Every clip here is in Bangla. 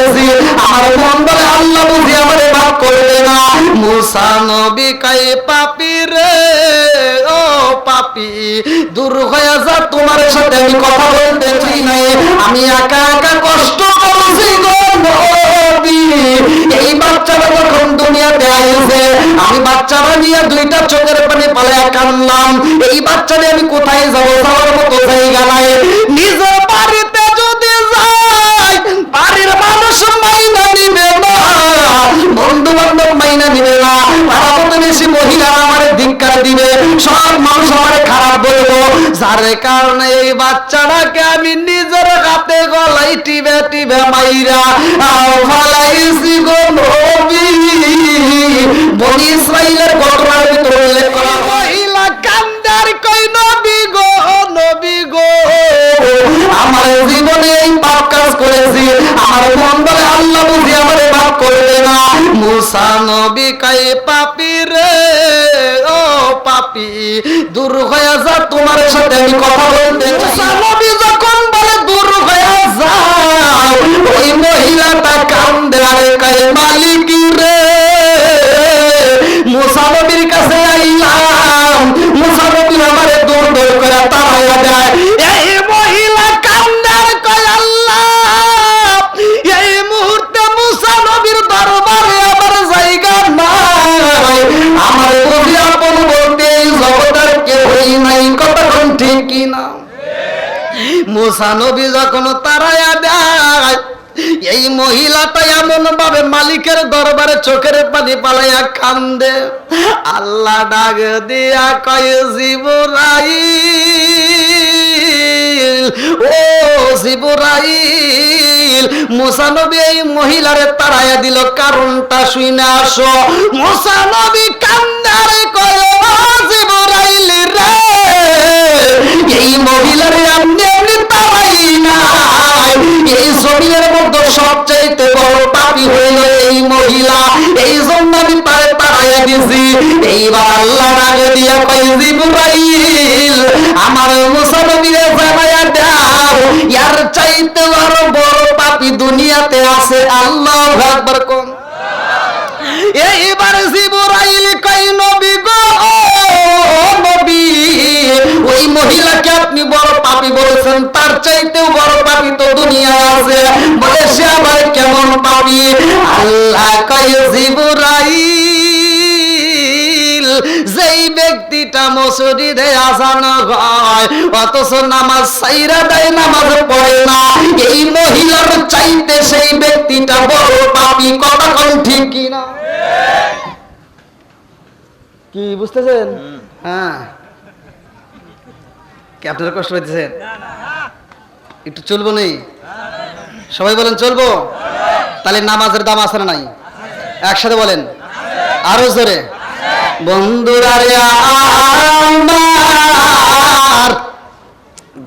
করেছি। আমার মন বলে আল্লাহ বুঝি আমারে মাফ করবে না। মুসা নবী কাই পাপি রে? ও পাপি, দূর হয়ে যা, তোমার সাথে আমি কথা বলতে নাই। আমি একা একা কষ্ট করছি গো এই বাচ্চারা যখন দুনিয়াতে আইছে, আমি বাচ্চারা নিয়ে দুইটা চোখের পানি পালায় কানলাম। এই বাচ্চারে আমি কোথায় যাব? যাওয়ার মতো জায়গা নাই। নিজ বন্ধু বান্ধব মাইনা নিবে না। পাড়া প্রতিবেশী মহিলা আমার ধিক্কার দিবে। সব মানুষ আমার খারাপ বলব। যার কারণে এই বাচ্চাটাকে আমি নিজের হাতে গলাই টিবে টিবে মাইরা ফালাইছি গো নবী। বনি ইসরাইলের ঘটনার ভিতরে উল্লেখ করা হয়। কান্দার কই নবী গো নবী গো? আমার জীবনে এই পাপ কাজ করেছি। আমার মন বলে আল্লাহ বুঝি আমারে করবে না মুসা নবী কাই পাপি রে? ও পাপি, দূর হয়ে যা, তোমার সাথে আমি কথা বলতে মুসা নবী যখন বলে, দূর হয়ে যা ওই মহিলাটা কান্দে, আরে কাই মালিক? মুসা যখন তারায়া দেয়, এই মহিলাটা এমন ভাবে মালিকের দরবারে চোখের পানি পালাইয়া কান্দে। আল্লাহ ডাক দিয়া কয় জীবরাই ও মুসানবী এই মহিলারে তাড়াইয়া দিল, কারণটা শুনে আসো। মুসা নবী কান্দারে কয় জমিনের মধ্যে সবচাইতে বড় পাপি হইল এই মহিলা। এই জন্য আমি তারে তাড়াইয়া দিছি। এইবার আল্লাহ আগে দিয়া কই জিবরাইল, আমার মুসা নবীরে জানাইয়া দাও। ইয়ার চাইতে আরও বড় পাপি দুনিয়াতে আছে। আল্লাহ আকবার কোন। এইবার জিবরাইল কই নবী গো, নবী, ওই মহিলাকে আপনি বড় পাপি বলেছেন। তার চাইতেও বড় বলে সে আবার কেমন পাপি আল্লাহ কয় যেই ব্যক্তিটা মসজিদে আসানো হয় অথচ নামাজ সাইরা দেয় নামাজ পড়ে না। এই মহিলার চাইতে সেই ব্যক্তিটা বড় পাপি কতক্ষণ ঠিক কিনা? কি বুঝতেছেন? হ্যাঁ। কি আপনারা কষ্ট পাইতেছেন? একটু চলবো নেই? সবাই বলেন চলবো? তাহলে নামাজের দাম আছে না নাই? একসাথে বলেন। আরও জোরে। বন্ধুরা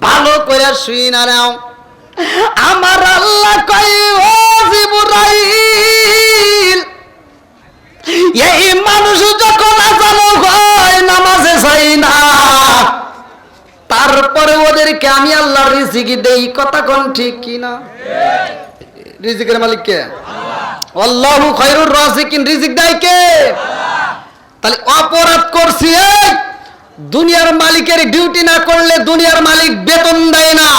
ভালো করে শুই না আমার আল্লাহ রিজিকি দেই, কথা কোন ঠিক রিজিকের মালিক কে? আল্লাহু খায়রুর রাজিকিন, রিজিক দেয় কে? তাহলে অপরাধ করছি দুনিয়ার মালিকের ডিউটি না করলে দুনিয়ার মালিক বেতন দেয় না।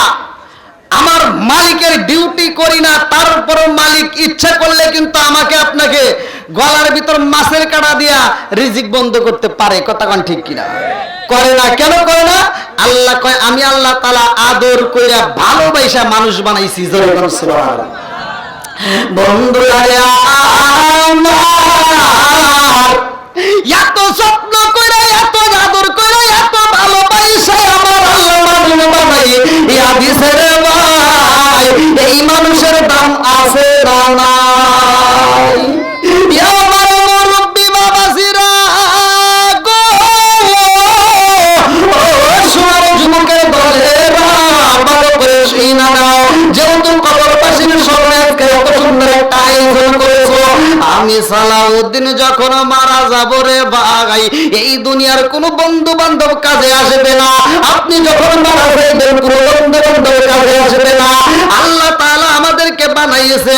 আমার মালিকের ডিউটি করি না তারপর মালিক ইচ্ছা করলে কিন্তু আমাকে আপনাকে গলার ভিতর মাছের কাটা দিয়া রিজিক বন্ধ করতে পারে, কথা কোন ঠিক কিনা? করে না, কেন করে না? আল্লাহ কয়, আমি আল্লাহ তালা আদর কইরা ভালোবাসা মানুষ বানাইছি। বন্ধুরা এত স্বপ্ন করে এত আদর করে এত ভালোবাসা আমার আল্লাহ মানুষ বানাই এই হাদিসের এই মানুষের দাম আছে আমি সালাউদ্দিন মারা যাব রে এই দুনিয়ার কোনো বন্ধু বান্ধব কাজে আসবে না। আপনি যখন মারা যাইবেন কোনো বন্ধু বান্ধব কাজে আসবে না আল্লাহ তাআলা আমাদেরকে বানাই বানাইছে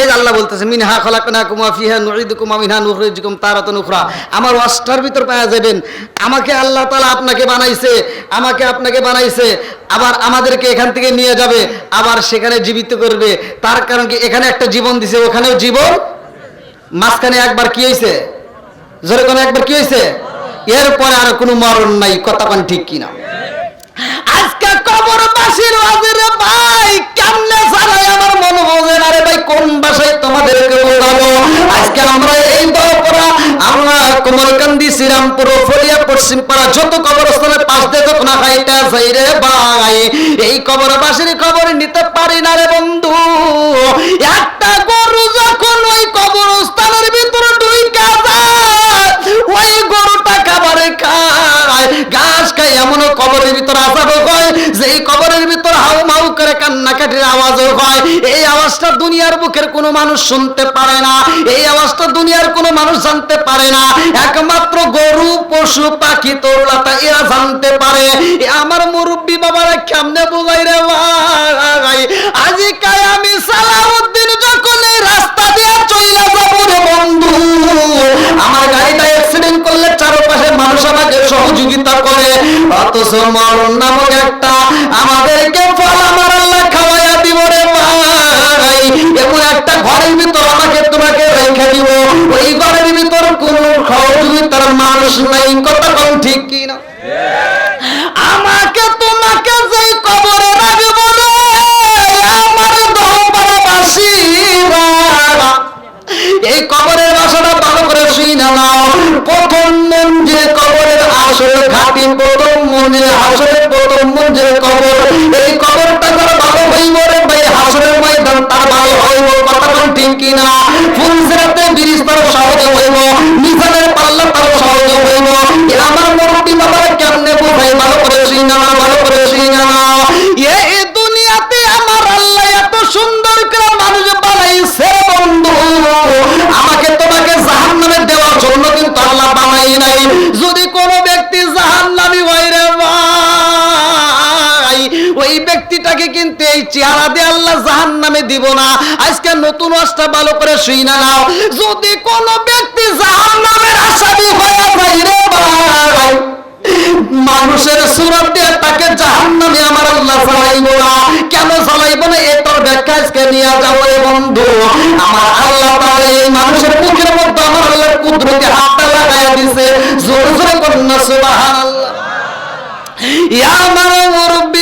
এই আল্লাহ বলতেছে, মিনহা খলাকনাকুম ওয়া ফিহা নুঈদুকুম ওয়া মিনহা নুখরিজুকুম তারাতান উখরা। আমার ওয়াসটার ভিতর পাওয়া যাবেন। আমাকে আল্লাহ তাআলা আপনাকে বানাইছে, আমাকে আপনাকে বানাইছে, আবার আমাদেরকে এখান থেকে নিয়ে যাবে, আবার সেখানে জীবিত করবে। তার কারণ কি? এখানে একটা জীবন দিছে, ওখানেও জীবন? মাঝখানে একবার কি হয়েছে জোরে কোনো একবার কি হয়েছে এরপরে আর কোনো মরণ নাই, কথা ঠিক কিনা? আজকে কবর ওয়াজিরে ভাই, কেমনে ছাড়াই আমার মন বোঝে না রে ভাই, কোন ভাষায় তোমাদেরকে বোঝাবো? আজকে আমরা এই দরপরা আমরা কোমলকান্দি শ্রীরামপুর, ফলিয়া পশ্চিম পাড়া যত কবরস্থানের পাশ দিয়ে যখন খাইটা যাই রে ভাই, এই কবর বাসির খবর নিতে পারি না রে বন্ধু। একটা গরু যখন ওই কবরস্থানের ভিতরে ঢুইকা যায়, ওই গরুটা খাবারে খায়। ঘাস খায় এমন কবরের ভিতর যে এই কবরের ভিতর হাউ মাউ করে কান্নাকাটির আওয়াজও হয়। এই আওয়াজটা দুনিয়ার বুকের কোনো মানুষ শুনতে পারে না। এই আওয়াজটা দুনিয়ার কোনো মানুষ জানতে পারে না। একমাত্র গরু, পশু, পাখি তরুলাতা এরা জানতে পারে। আমার মুরব্বী বাবারা কেমনে বুঝাই রে ভাই? আজি কাই আমি সালাউদ্দিন যখন বন্ধু, আমার গাড়িটা অ্যাক্সিডেন্ট করলে চারপাশে মানুষ আমাকে সহযোগিতা করে। অথচ মরণ নামক একটা আমাদেরকে ফল আমার আল্লাহ খাওয়াইয়া দিব রে ভাই। এমন একটা ঘরের ভিতর আমাকে তোমাকে রেখে দিব। ওই ঘরের ভিতর কোন সহযোগিতার মানুষ নাই, কথা কোন ঠিক কিনা? প্রথম মন কবরের আসরে খাটি প্রথম মন যে আসরে প্রথম মন যে কবর ব্যক্তিটাকে কিন্তু এই চেহারা দিয়ে আল্লাহ জাহান নামে দিব না। আজকে নতুন অস্তা ভালো করে শুই না নাও। যদি কোনো ব্যক্তি জাহান নামের আসামি হয়ে যায় রে ভাই, মানুষের সুরত দিয়ে তাকে জাহান্নামে আমার আল্লাহ চালাইব না। কেন চালাইব না? এ তোর ব্যাখ্যা আজকে নিয়ে যাব রে বন্ধু। আমার আল্লাহ তাআলা এই মানুষের মুখের মধ্যে আমার আল্লাহ কুদরতি হাতটা লাগাইয়া দিছে। জোরে জোরে করুন না, সুবহানাল্লাহ। ইয়া আমার মুরব্বি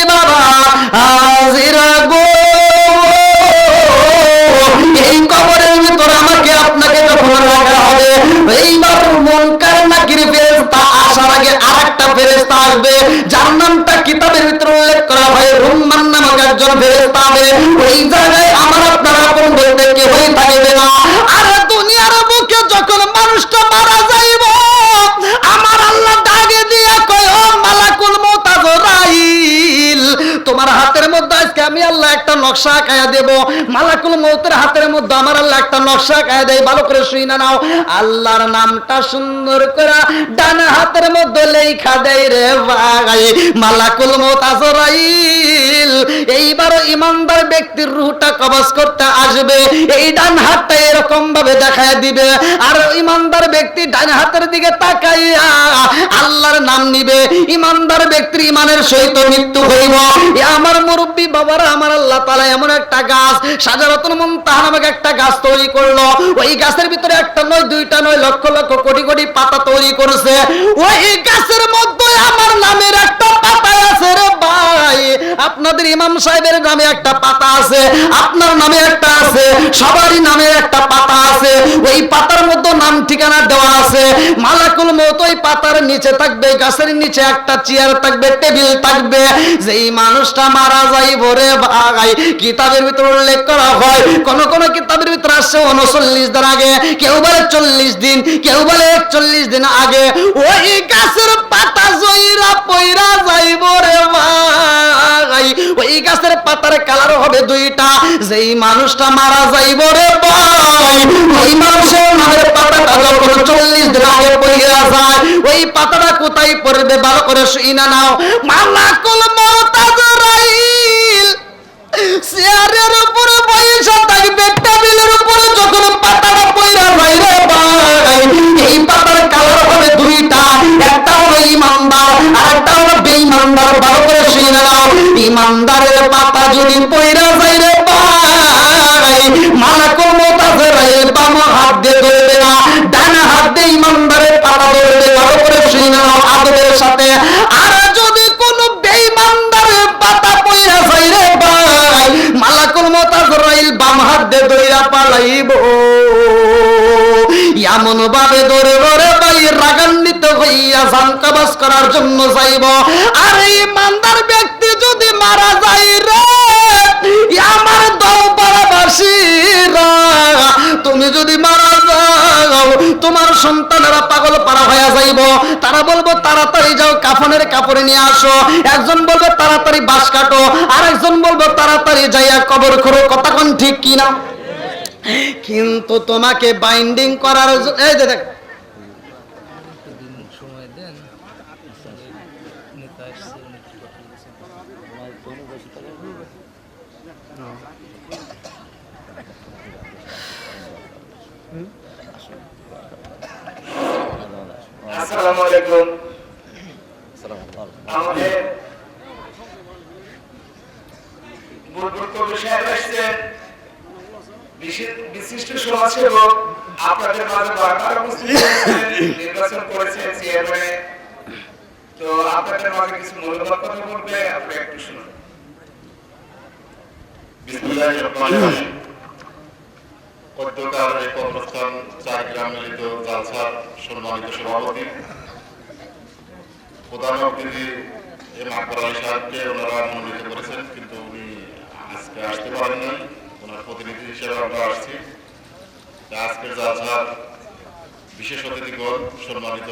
আপনাকে যখন রাখা হবে, এইবার মনকার নাকির ফেরেশতা আসার আগে আরেকটা ফেরেশতা আসবে। যার নামটা কিতাবের ভিতরে উল্লেখ করা হয়, রুম্মান নামক একজন ফেরেশতা। নকশা আঁকায়া দেব। মালাকুল মৌতের হাতের মধ্যে আমার আল্লাহ একটা নকশা আঁকায়া দেয়, ভালো করে শুই না নাও। আল্লাহর নামটা সুন্দর করে ডান হাতের মধ্যে লেখা দেয় রে ভাই। মালাকুল মৌত আজরাইল এইবার ইমানদার ব্যক্তির রুহটা কবজ করতে আসবে। এই ডান হাতটা এরকম ভাবে দেখায় দিবে। আর ইমানদার ব্যক্তি ডান হাতের দিকে তাকাইয়া আল্লাহর নাম নিবে। ইমানদার ব্যক্তির ইমানের সহিত মৃত্যু হইব। আমার মুরব্বী বাবারা, আমার আল্লাহ তাআলা এমন একটা গাছ সাজারাতুল মুনতাহা নামক একটা গাছ তৈরি করল। ওই গাছের ভিতরে একটা নয়, দুইটা নয়, লক্ষ লক্ষ কোটি কোটি পাতা তৈরি করেছে। ওই গাছের মধ্যে আমার নামের একটা পাতা আছে রে ভাই। আপনাদের ইমাম সাহেবের নামে একটা পাতা আছে, আপনার নামে একটা আছে, সবারই নামে একটা পাতা আছে। ওই পাতার মধ্যে নাম ঠিকানা দেওয়া আছে। মালাকুল মত ওই পাতার নিচে থাকবে, গাছের নিচে একটা চেয়ার থাকবে, টেবিল থাকবে। যেই মানুষটা মারা যাই ভরে ভাগাই কিতাবের ভিতরে উল্লেখ করা হয়। কোন কোন কিতাবের ভিতরে আসছে উনচল্লিশ দিন আগে, কেউ বলে চল্লিশ দিন, কেউ বলে একচল্লিশ দিন আগে। ওই গাছের পাতা জয়রা পয়রা যাইব রে ভাই। ওই গাছের পাতার কালার হবে দুইটা, যেই মানুষটা মারা যাইব রে ভাই। ওই মানুষের পাতাটা যখন চল্লিশ দিন আগে যায়, ওই পাতাটা কোথায় পড়বে ভালো করে শুই না নাও। মালাকুল মতাজরাইল চেয়ারের উপরে পয়সা থাকবে টেবিলের উপরে যখন পাতাটা পয়রা ভাই, এই পাতার কালার হবে দুইটা। একটা হলো ইমানদার, আর একটা হলো বেঈমানদার। ভালো করে শুনে নাও, ইমানদারের পাতা যদি পয়রা যায় রে ভাই বাম দইরা পালাইব। এমন ভাবে ধরে ধরে ভাই রাগান্বিত হইয়া করার জন্য আর এই মান্দার ব্যক্তি যদি মারা যায় রে আমার দল পাড়াবাসীরা তুমি যদি মারা তোমার সন্তানেরা পাগল পাড়া হয়ে যাইব। তারা বলব, তাড়াতাড়ি যাও, কাফনের কাপড়ে নিয়ে আসো। একজন বলবে, তাড়াতাড়ি বাস কাটো। আর একজন বলব, তাড়াতাড়ি যাইয়া কবর করো কথা কন ঠিক কিনা? কিন্তু তোমাকে বাইন্ডিং করার এই দেখ দিন সময় দেন নেতা আসছে উনি কি কথা বলছেন আসসালামু আলাইকুম। আমাদের বিশিষ্ট সমাজসেবক আপনাদের মাঝে বারবার নির্বাচন করেছেন চেয়ারম্যানে তো আপনাদের মাঝে কিছু মূল্যবান কথা বলবে, আপনি একটু শুনুন। বিসমিল্লাহির রহমানির রহিম। পদ্মকার এই কবরস্থান চার গ্রাম মিলিত জালসার সম্মানিত সভাপতি, প্রধান অতিথি সাহেবকে ওনারা মনোনীত করেছেন, কিন্তু উনি আজকে আসতে পারেন নাই ওনার প্রতিনিধি হিসেবে আমরা আসছি। আজকের জালসার বিশেষ অতিথিগণ, সম্মানিত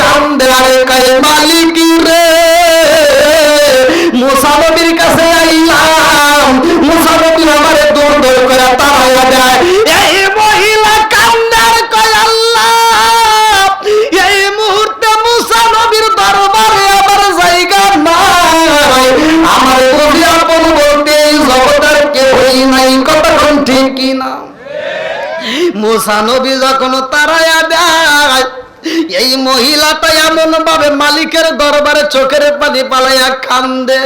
কান্দে, আরে মালিক রে? মুসা নবীর কাছে আইলাম। মুসা নবী আমারে দূর দূর করে তাড়াইয়া দেয়। এই মহিলা কান্দে আর কয়, আল্লাহ, এই মুহূর্তে মুসা নবীর দরবারে আমার জায়গা নাই। আমার নবী আপন বলতে জগতের কেউই নাই। কথা কোন ঠিক কিনা? মুসা যখন তারায়া দেয় এই মহিলাটা এমন ভাবে মালিকের দরবারে চোখের পানি পালাইয়া কান্দে।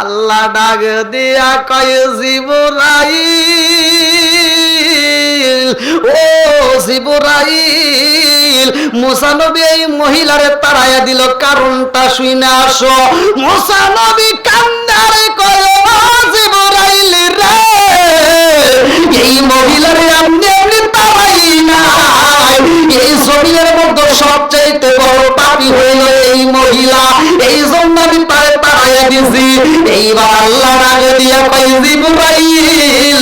আল্লাহ ডাক দিয়া কয় জীবরাই ও জিবরাইল, মুসা নবী এই মহিলারে তাড়াইয়া দিল, কারণটা শুনে আসো। মুসানবী কান্দারে কয় জিবরাইল রে, এই মহিলারে আপনি এমনি তাড়াই নাই এই জমিনের মধ্যে সবচাইতে বড় পাপি হইল এই মহিলা এই জন্য আমি তারে তাড়াইয়া দিছি। এইবার আল্লাহ রাগে দিয়া কই জিবরাইল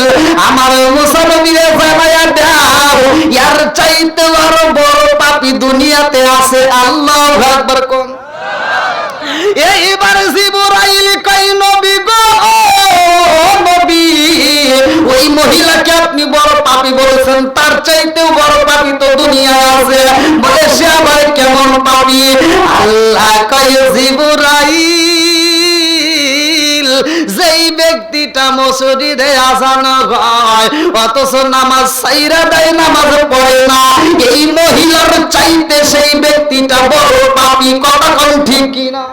আমার মুসলমিরে জানাইয়া দাও, ইয়ার চাইতে বড় বড় পাপি দুনিয়াতে আছে আল্লাহ আকবার কোন। এইবার জিবরাইল কই নবী গো ওই মহিলাকে আপনি বড় পাপী বলেছেন, তার চাইতেও বড় পাপী তো দুনিয়া আছে। যেই ব্যক্তিটা অথচ নামাজ সাইরা দেয়, নামাজ পড়ে না। এই মহিলার চাইতে সেই ব্যক্তিটা বড় কথা ঠিক কিনা?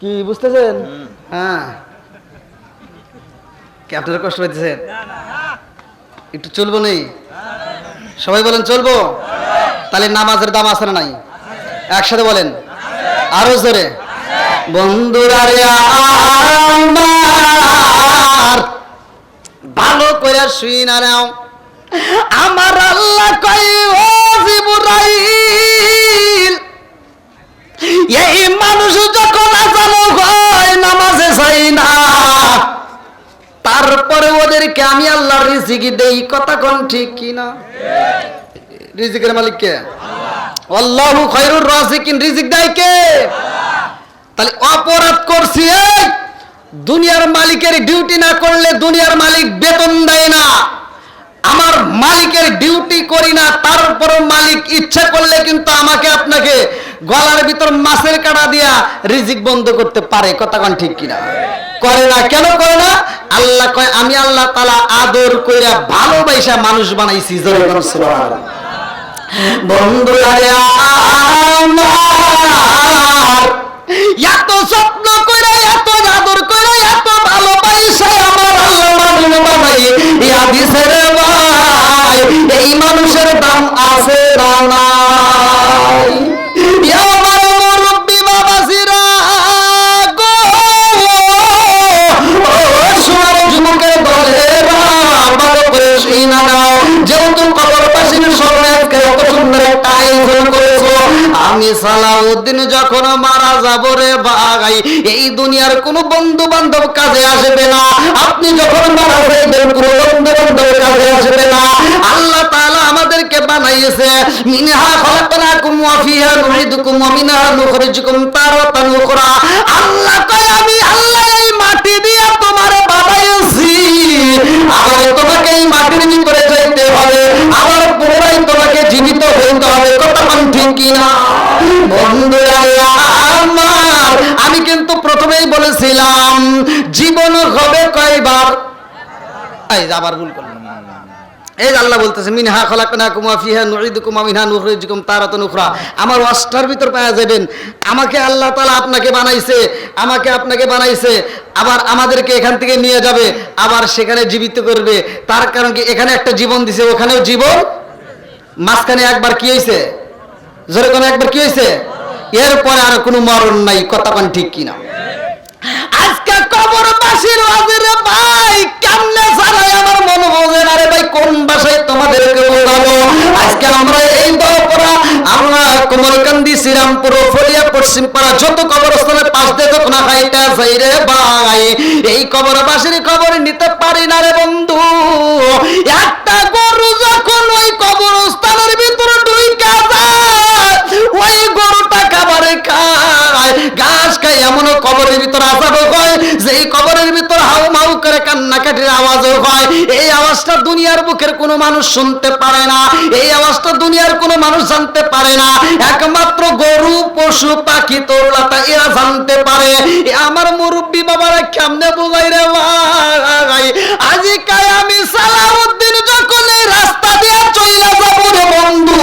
কি, বুঝতেছেন? হ্যাঁ। কি, আপনারা কষ্ট পাইতেছেন? একটু চলবো নেই? সবাই বলেন, চলবো? তাহলে নামাজের দাম আছে না নাই? একসাথে বলেন। আরও জোরে। বন্ধুরা রে আমার, ভালো করে শুই না নাও। আমার আল্লাহ কই ও জিবরাইল, এই মানুষ যখন আজানো হয়, নামাজে যাই না। তারপরে ওদেরকে আমি আল্লাহ রিজিকি দেই। কথা কোন ঠিক কি না রিজিকের মালিক কে আল্লাহু খায়রুর রাজিকিন, রিজিক দেয় কে? তাহলে অপরাধ করছি এই দুনিয়ার মালিকের ডিউটি না করলে দুনিয়ার মালিক বেতন দেয় না। আমার মালিকের ডিউটি করি না, তারপরও মালিক ইচ্ছা করলে কিন্তু আমাকে আপনাকে গলার ভিতর মাছের কাটা দিয়া রিজিক বন্ধ করতে পারে। কথা কোন ঠিক কিনা? করে না কেন করে না? আল্লাহ কয়, আমি আল্লাহ তালা আদর কইরা ভালোবাসা মানুষ বানাইছি। জোরে। বন্ধুরা আমার। এত স্বপ্ন করে, এত আদর করে, এত ভালোবাসা আমার আল্লাহ মানুষ ইয়া দিছে রে ভাই, এই মানুষের দাম আছে না আমি সালাউদ্দিন যখন মারা যাব রে ভাই, এই দুনিয়ার কোনো বন্ধু বান্ধব কাজে আসবে না। আপনি যখন মারা যাইবেন কোনো বন্ধু বান্ধব কাজে আসবে না। আল্লাহ তাআলা আমাদেরকে বানাইছে, মিনহা খলাকনাকুম ওয়া ফিহা নুইদুকুম ওয়া মিনহা নুখরিজুকুম তারাতান উখরা। আল্লাহ কয়, আমি আল্লাহ এই মাটি দিয়া তোমারে বানাইছি। আবার তোমাকে এই মাটির ভিতরে যাইতে হবে। আবার পুনরায় তোমাকে জীবিত হইতে হবে। কথা কোন ঠিক কিনা বন্ধুরা আমার আমি কিন্তু প্রথমেই বলেছিলাম জীবন হবে কয়বার? এই আবার ভুল করলাম। এই আল্লাহ বলতেছে, মিনহা খলাকনাকুম ওয়া ফিহা নুঈদুকুম ওয়া মিনহা নুখরিজুকুম তারাতান উখরা। আমার ওয়াস্টার ভিতর পাওয়া যাবেন। আমাকে আল্লাহ তাআলা আপনাকে বানাইছে, আমাকে আপনাকে বানাইছে, আবার আমাদেরকে এখান থেকে নিয়ে যাবে, আবার সেখানে জীবিত করবে। তার কারণ কি, এখানে একটা জীবন দিছে, ওখানেও জীবন? মাঝখানে একবার কি হয়েছে জোরে কোনো একবার কি হয়েছে এরপরে আর কোনো মরণ নাই, কথা ঠিক কিনা? আজকে ভাই, কেমনে ছাড়াই আমার মন বোঝে না রে ভাই, কোন ভাষায় তোমাদেরকে বোঝাবো? আজকে আমরা এই দলপরা আমরা কোমলকান্দি শ্রীরামপুর, ফলিয়া পশ্চিম পাড়া যত কবরস্থানের পাশ দিয়ে যখন হাইটা যাই রে ভাই, এই কবরবাসীর খবর নিতে পারি না রে বন্ধু। একটা গরু যখন ওই কবরস্থানের ভিতরে ঢুইকা যায়, ওই গরুটা খাবারে খায়। ঘাস খায় এমন কবরের ভিতর আসাবো যে এই কবরের ভিতর হাউ মাউ করে কান্নাকাটির আওয়াজও হয়। এই আওয়াজটা দুনিয়ার বুকের কোনো মানুষ শুনতে পারে না। এই আওয়াজটা দুনিয়ার কোনো মানুষ জানতে পারে না। একমাত্র গরু, পশু, পাখি তরুলাতা এরা জানতে পারে। আমার মুরব্বী বাবারা কেমনে বোঝাই রে ভাই? আজি কায় আমি সালাউদ্দিন যখন রাস্তা দিয়ে চইলা যাব রে বন্ধু।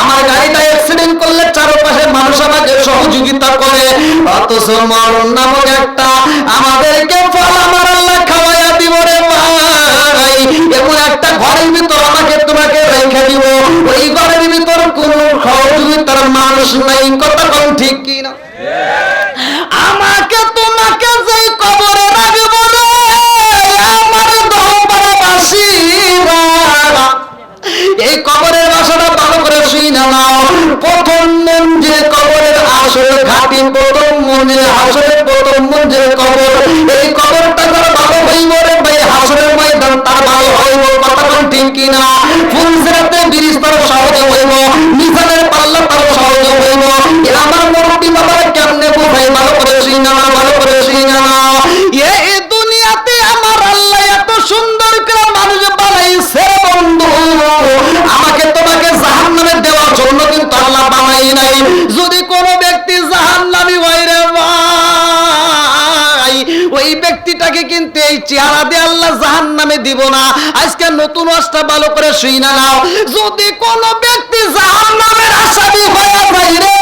আমার গাড়িটা অ্যাক্সিডেন্ট করলে চারপাশে মানুষ আমাকে সহযোগিতা করে। অথচ মরণ নামক একটা আমাদেরকে ওই ঘরের ভিতর কোন সহযোগিতার মানুষ নাই, কথা কোন ঠিক কি না আমাকে তোমাকে যেই কবরে রাখব রে আমার দহবাসীরা এই কবরের বাসাটা ভালো করে শুই না প্রথম মঞ্জিল কবরের আসল ঘাটি প্রথম মঞ্জিল আসলে প্রথম মঞ্জিল কবর, এই কবরটা যারা ভালো হইব রে ভাই হাসরের ময়দান তার ভালো হইব, কথা কোন ঠিক কিনা? ফুলসিরাতে তার সহজে হইব মিজানের পাল্লা তার সহজে হইব। আমার মুরব্বী বাবা কেমনে বুঝাই ভালো করে শুই না নাও, ভালো করে শুই না। নাও। এই দুনিয়াতে আমার আল্লাহ এত সুন্দর করে মানুষ বানাইছে বন্ধু। আমাকে তোমাকে জাহান নামে দেওয়ার জন্য কিন্তু আল্লাহ বানাই নাই। যদি কোনো ব্যক্তি জাহান নামি হয় রে ওই ব্যক্তিটাকে কিন্তু এই চেহারা দিয়ে আল্লাহ জাহান নামে দিব না। আজকে নতুন অষ্টা ভালো করে শুই না নাও। যদি কোনো ব্যক্তি জাহান নামের আসামি হয়ে যায় রে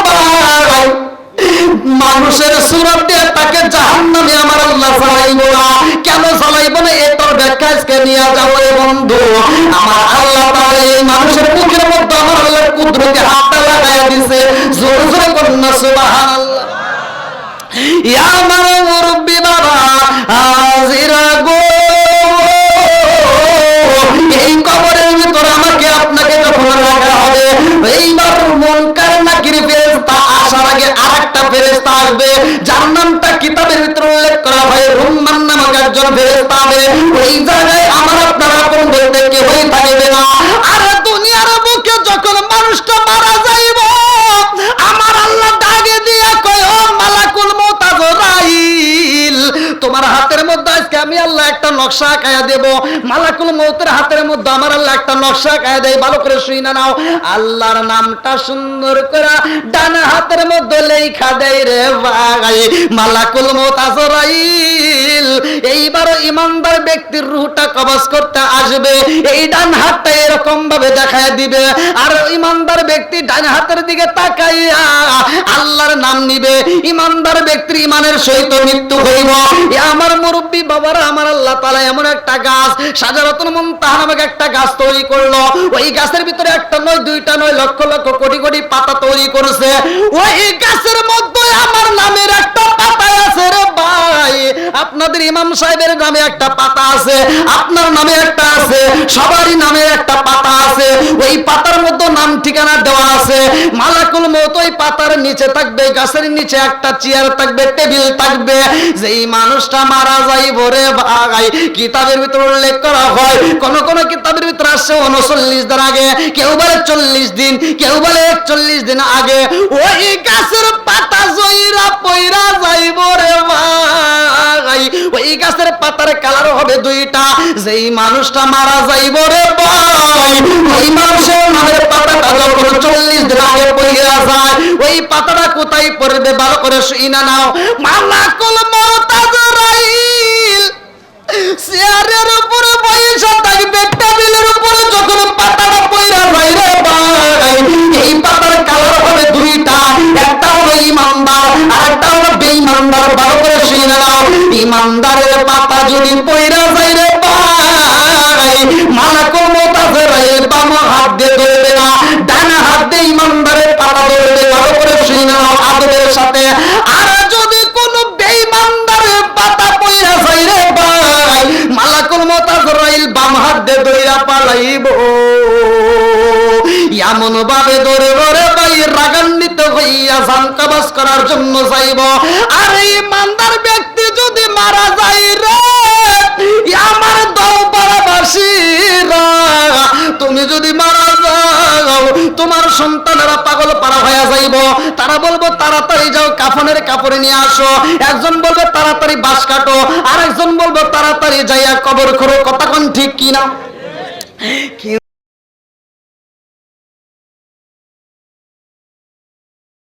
মানুষের সুরত দিয়ে তাকে জাহান্নামে আমার আল্লাহ চালাইব না। কেন চালাইব না? এটার ব্যাখ্যা আজকে নিয়ে যাব রে বন্ধু। আমার আল্লাহ তাআলা এই মানুষের মুখের মধ্যে আমার আল্লাহ কুদরতি হাতটা লাগাইয়া দিছে। জোর, জোরে কন্যা সুবহানাল্লাহ। ইয়া আমার মুরব্বি বাবা হাজিরা গো। এই কবরের ভিতর আমাকে আপনাকে যখন রাখা হবে, এইবার মুনকার নাকির ফেরেশতা আসার আগে আরেকটা ফেরেশতা আসবে। যার নামটা কিতাবের ভিতর উল্লেখ করা হয় রুম্মান নামক একজন ফেরেশতা হবে ওই জায়গায় একটা নকশা আঁকায়া দেব। মালাকুল মৌতের হাতের মধ্যে আমার আল্লাহ একটা নকশা আঁকায়া দেয়। ভালো করে শুই না নাও। আল্লাহর নামটা সুন্দর করে ডান হাতের মধ্যে লেখা দেয় রে ভাই। মালাকুল মৌত আজরাইল ইমানদার ব্যক্তির রুহটা কবজ করতে আসবে। এই ডান হাতটা এরকম ভাবে দেখায় দিবে। আর ইমানদার ব্যক্তি ডান হাতের দিকে তাকাইয়া আল্লাহর নাম নিবে। ইমানদার ব্যক্তির ইমানের সহিত মৃত্যু হইব। আমার মুরব্বী বাবারা তাআলা এমন একটা গাছ সাজারাতুল মুনতাহা নামক একটা গাছ তৈরি করল। ওই গাছের ভিতরে একটা নয়, দুইটা নয়, লক্ষ লক্ষ কোটি কোটি পাতা তৈরি করেছে। ওই গাছের মধ্যে আমার নামের একটা পাতা আছে রে ভাই। আপনাদের ইমাম সাহেবের নামে একটা পাতা আছে, আপনার নামে একটা আছে, সবারই নামে একটা পাতা আছে। ওই পাতার মধ্যে নাম ঠিকানা দেওয়া আছে। মালাকুল মত ওই পাতার নিচে থাকবে, গাছের নিচে একটা চেয়ার থাকবে, টেবিল থাকবে। যেই মানুষটা মারা যাইব রে ভাই কিতাবের ভিতর উল্লেখ করা হয়। কোন কোন কিতাবের ভিতর আসছে উনচল্লিশ দিন আগে, কেউ বলে চল্লিশ দিন, কেউ বলে একচল্লিশ দিন আগে। ওই গাছের পাতা জয়রা পয়রা যাইব রে ভাই। ওই গাছের পাতার কালার হবে দুইটা, যেই মানুষটা মারা যাইব রে ভাই। ওই মানুষের পাতাটা যখন চল্লিশ দিন আগে যায়। ওই পাতাটা কোথায় পড়বে ভালো করে শুই না নাও। মালাকুল মতাজরাইল চেয়ারের উপরে পয়সা থাকবে টেবিলের উপরে যখন পাতাটা পয়রা রে ভাই, এই পাতার কালার হবে দুইটা। একটা হলো ইমানদার আর একটা হলো বেঈমানদার। ভালো করে শুনে নাও, ইমানদারের পাতা যদি পয়রা যায় রে ভাই করার জন্য যাইব। আর এই ইমানদার ব্যক্তি যদি মারা যায় রে আমার দল পাড়াবাসীরা তুমি যদি মারা যাও, তোমার সন্তানেরা পাগল পাড়া হয়ে যাইব। তারা বলব, তাড়াতাড়ি যাও, কাফনের কাপড়ে নিয়ে আসো। একজন বলবে, তাড়াতাড়ি বাস কাটো। আর একজন বলব, তাড়াতাড়ি যাইয়া কবর করো কথা কোন ঠিক কিনা?